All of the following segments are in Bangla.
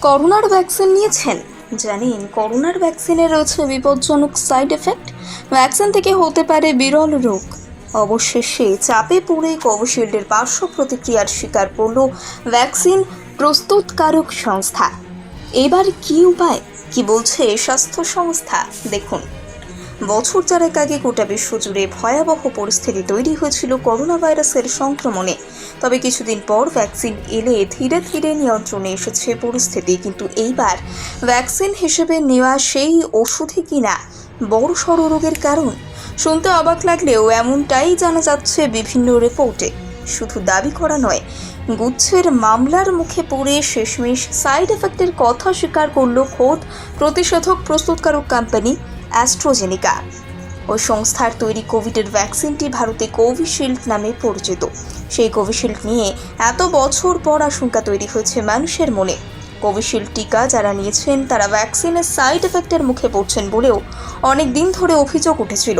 করোনার ভ্যাকসিন নিয়েছেন? জানেন, করোনার ভ্যাকসিনে রয়েছে বিপজ্জনক সাইড এফেক্ট ভ্যাকসিন থেকে হতে পারে বিরল রোগ। অবশেষে চাপে পড়ে কোভিশিল্ডের পার্শ্ব প্রতিক্রিয়ার শিকার পড়ল ভ্যাকসিন প্রস্তুতকারক সংস্থা। এবার কি উপায়? কি বলছে স্বাস্থ্য সংস্থা? দেখুন। বছর চারেক আগে গোটা বিশ্বজুড়ে ভয়াবহ পরিস্থিতি তৈরি হয়েছিল করোনা ভাইরাসের সংক্রমণে। তবে কিছুদিন পর ভ্যাকসিন এলে ধীরে ধীরে নিয়ন্ত্রণে এসেছে পরিস্থিতি। কিন্তু এইবার ভ্যাকসিন হিসেবে নেওয়া সেই ওষুধই কিনা বড় সড় রোগের কারণ? শুনতে অবাক লাগলেও এমনটাই জানা যাচ্ছে বিভিন্ন রিপোর্টে। শুধু দাবি করা নয়, গুচ্ছের মামলার মুখে পড়ে শেষমেশ সাইড এফেক্টের কথা স্বীকার করল খোদ প্রতিষেধক প্রস্তুতকারক কোম্পানি। অ্যাস্ট্রোজেনিকা ওই সংস্থার তৈরি কোভিডের ভ্যাকসিনটি ভারতে কোভিশিল্ড নামে পরিচিত। সেই কোভিশিল্ড নিয়ে এত বছর পর আশঙ্কা তৈরি হয়েছে মানুষের মনে। কোভিশিল্ড টিকা যারা নিয়েছেন, তারা ভ্যাকসিনের সাইড এফেক্টের মুখে পড়ছেন বলেও অনেক দিন ধরে অভিযোগ উঠেছিল।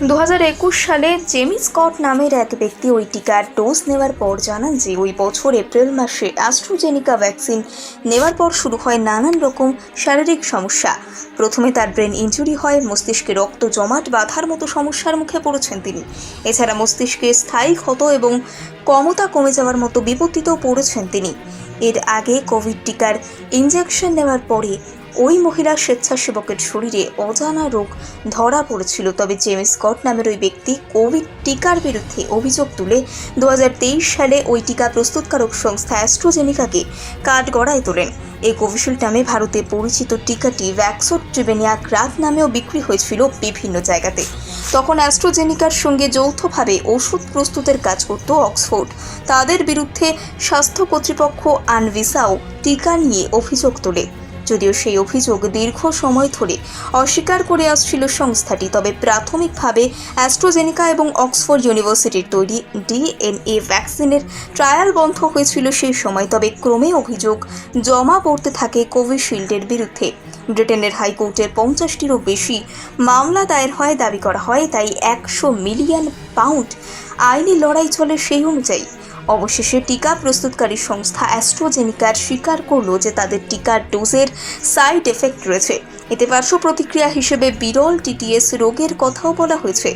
দু হাজার একুশ সালে জেমি স্কট নামের এক ব্যক্তি ওই টিকার ডোজ নেওয়ার পর জানান যে ওই বছর এপ্রিল মাসে অ্যাস্ট্রোজেনিকা ভ্যাকসিন নেওয়ার পর শুরু হয় নানান রকম শারীরিক সমস্যা। প্রথমে তার ব্রেন ইনজুরি হয়, মস্তিষ্কে রক্ত জমাট বাঁধার মতো সমস্যার মুখে পড়েছেন তিনি। এছাড়া মস্তিষ্কে স্থায়ী ক্ষত এবং ক্ষমতা কমে যাওয়ার মতো বিপত্তিতেও পড়েছেন তিনি। এর আগে কোভিড টিকার ইঞ্জেকশন নেওয়ার পরে ওই মহিলা স্বেচ্ছাসেবকের শরীরে অজানা রোগ ধরা পড়েছিল, তবে জেমস স্কট নামের ওই ব্যক্তি কোভিড টিকার বিরুদ্ধে অভিযোগ তুলে দু হাজার তেইশ সালে ওই টিকা প্রস্তুতকারক সংস্থা অ্যাস্ট্রোজেনিকাকে কাঠগড়ায় তোলেন। এই কোভিশিল্ড নামে ভারতে পরিচিত টিকাটি ভ্যাক্সোট ট্রিবেনিয়া গ্রাদ নামেও বিক্রি হয়েছিল বিভিন্ন জায়গাতে। তখন অ্যাস্ট্রোজেনিকার সঙ্গে যৌথভাবে ওষুধ প্রস্তুতের কাজ করত অক্সফোর্ড। তাদের বিরুদ্ধে স্বাস্থ্য কর্তৃপক্ষ আনভিসাও টিকা নিয়ে অভিযোগ তোলে। যদিও সেই অভিযোগ দীর্ঘ সময় ধরে অস্বীকার করে আসছিল সংস্থাটি, তবে প্রাথমিকভাবে অ্যাস্ট্রোজেনিকা এবং অক্সফোর্ড ইউনিভার্সিটির তৈরি ডিএনএ ভ্যাকসিনের ট্রায়াল বন্ধ হয়েছিল সেই সময়, তবে ক্রমে অভিযোগ জমা পড়তে থাকে কোভিশিল্ডের বিরুদ্ধে। ব্রিটেনের হাইকোর্টের পঞ্চাশটিরও বেশি মামলা দায়ের হয় দাবি করা হয়, তাই একশো মিলিয়ন পাউন্ড আইনি লড়াই চলে সেই অনুযায়ী। অবশেষে টিকা প্রস্তুতকারী সংস্থা অ্যাস্ট্রোজেনিকার স্বীকার করল যে তাদের টিকার ডোজের সাইড এফেক্ট রয়েছে। এতে পার্শ্ব প্রতিক্রিয়া হিসেবে বিরল টিটিএস রোগের কথাও বলা হয়েছে।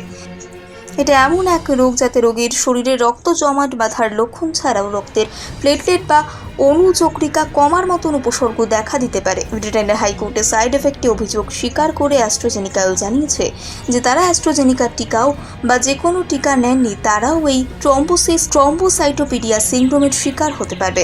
এটা এমন এক রোগ যাতে রোগীর শরীরে রক্ত জমাট বাঁধার লক্ষণ ছাড়াও রক্তের প্লেটলেট বা অনুচক্রিকা কমার মতন উপসর্গ দেখা দিতে পারে। ব্রিটেনের হাইকোর্টে সাইড এফেক্টে অভিযোগ স্বীকার করে অ্যাস্ট্রোজেনিকাও জানিয়েছে যে তারা অ্যাস্ট্রোজেনিকার টিকাও বা যে কোনো টিকা নেননি, তারাও এই ট্রম্বোসিস ট্রম্বোসাইটোপিডিয়া সিন্ড্রোমের শিকার হতে পারবে।